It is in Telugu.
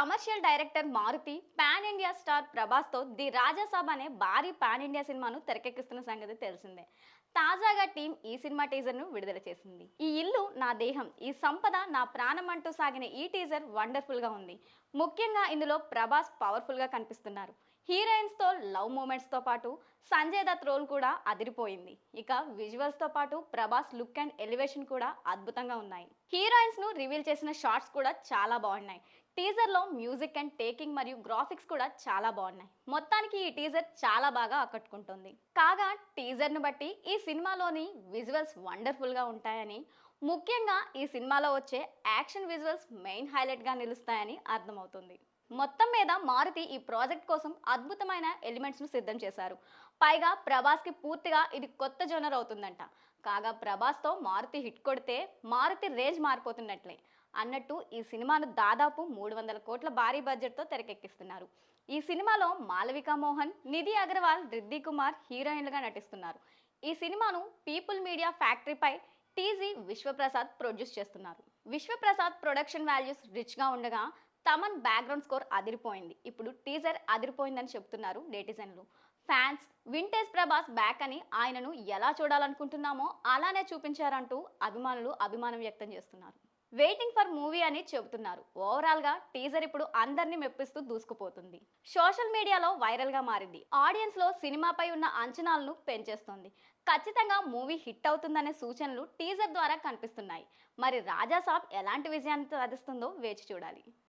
Commercial director Maruthi pan India star ప్రభాస్తో the Rajasaab అనే భారీ పాన్ ఇండియా సినిమాను తెరకెక్కిస్తున్న సంగతి తెలిసిందే. తాజాగా టీం ఈ సినిమా టీజర్ను విడుదల చేసింది. ఈ ఇల్లు నా దేహం ఈ సంపద నా ప్రాణం అంటూ సాగిన ఈ టీజర్ వండర్ఫుల్గా ఉంది. ముఖ్యంగా ఇందులో ప్రభాస్ పవర్ఫుల్గా కనిపిస్తున్నారు. హీరోయిన్స్తో లవ్ మూమెంట్స్తో పాటు సంజయ్ దత్ రోల్ కూడా అదిరిపోయింది. ఇక విజువల్స్తో పాటు ప్రభాస్ లుక్ అండ్ ఎలివేషన్ కూడా అద్భుతంగా ఉన్నాయి. హీరోయిన్స్ను రివీల్ చేసిన షార్ట్స్ కూడా చాలా బాగున్నాయి. టీజర్లో మ్యూజిక్ అండ్ టేకింగ్ మరియు గ్రాఫిక్స్ కూడా చాలా బాగున్నాయి. మొత్తానికి ఈ టీజర్ చాలా బాగా ఆకట్టుకుంటుంది. కాగా టీజర్ను బట్టి ఈ సినిమాలోని విజువల్స్ వండర్ఫుల్గా ఉంటాయని ముఖ్యంగా ఈ సినిమాలో వచ్చే యాక్షన్ విజువల్స్ మెయిన్ హైలైట్గా నిలుస్తాయని అర్థమవుతుంది. మొత్తం మీద మారుతి ఈ ప్రాజెక్ట్ కోసం అద్భుతమైన ఎలిమెంట్స్ను సిద్ధం చేశారు. పైగా ప్రభాస్కి పూర్తిగా ఇది కొత్త జోనర్ అవుతుందంట. కాగా ప్రభాస్తో మారుతి హిట్ కొడితే మారుతి రేంజ్ మారిపోతున్నట్లే అన్నట్టు ఈ సినిమాను దాదాపు మూడు వందల కోట్ల భారీ బడ్జెట్తో తెరకెక్కిస్తున్నారు. ఈ సినిమాలో మాలవికా మోహన్ నిధి అగర్వాల్ రిద్ది కుమార్ హీరోయిన్లుగా నటిస్తున్నారు. ఈ సినిమాను పీపుల్ మీడియా ఫ్యాక్టరీపై టీజీ విశ్వప్రసాద్ ప్రొడ్యూస్ చేస్తున్నారు. విశ్వప్రసాద్ ప్రొడక్షన్ వాల్యూస్ రిచ్గా ఉండగా తమన్ బ్యాక్గ్రౌండ్ స్కోర్ అదిరిపోయింది. ఇప్పుడు టీజర్ అదిరిపోయిందని చెప్తున్నారు నెటిజన్లు. ఫ్యాన్స్ వింటేజ్ ప్రభాస్ బ్యాక్ అని ఆయనను ఎలా చూడాలనుకుంటున్నామో అలానే చూపించారంటూ అభిమానులు అభిమానం వ్యక్తం చేస్తున్నారు. వెయిటింగ్ ఫర్ మూవీ అని చెబుతున్నారు. ఓవరాల్గా టీజర్ ఇప్పుడు అందరినీ మెప్పిస్తూ దూసుకుపోతుంది. సోషల్ మీడియాలో వైరల్గా మారింది. ఆడియన్స్లో సినిమాపై ఉన్న అంచనాలను పెంచేస్తుంది. ఖచ్చితంగా మూవీ హిట్ అవుతుందనే సూచనలు టీజర్ ద్వారా కనిపిస్తున్నాయి. మరి రాజా సాబ్ ఎలాంటి విజయాన్ని సాధిస్తుందో వేచి చూడాలి.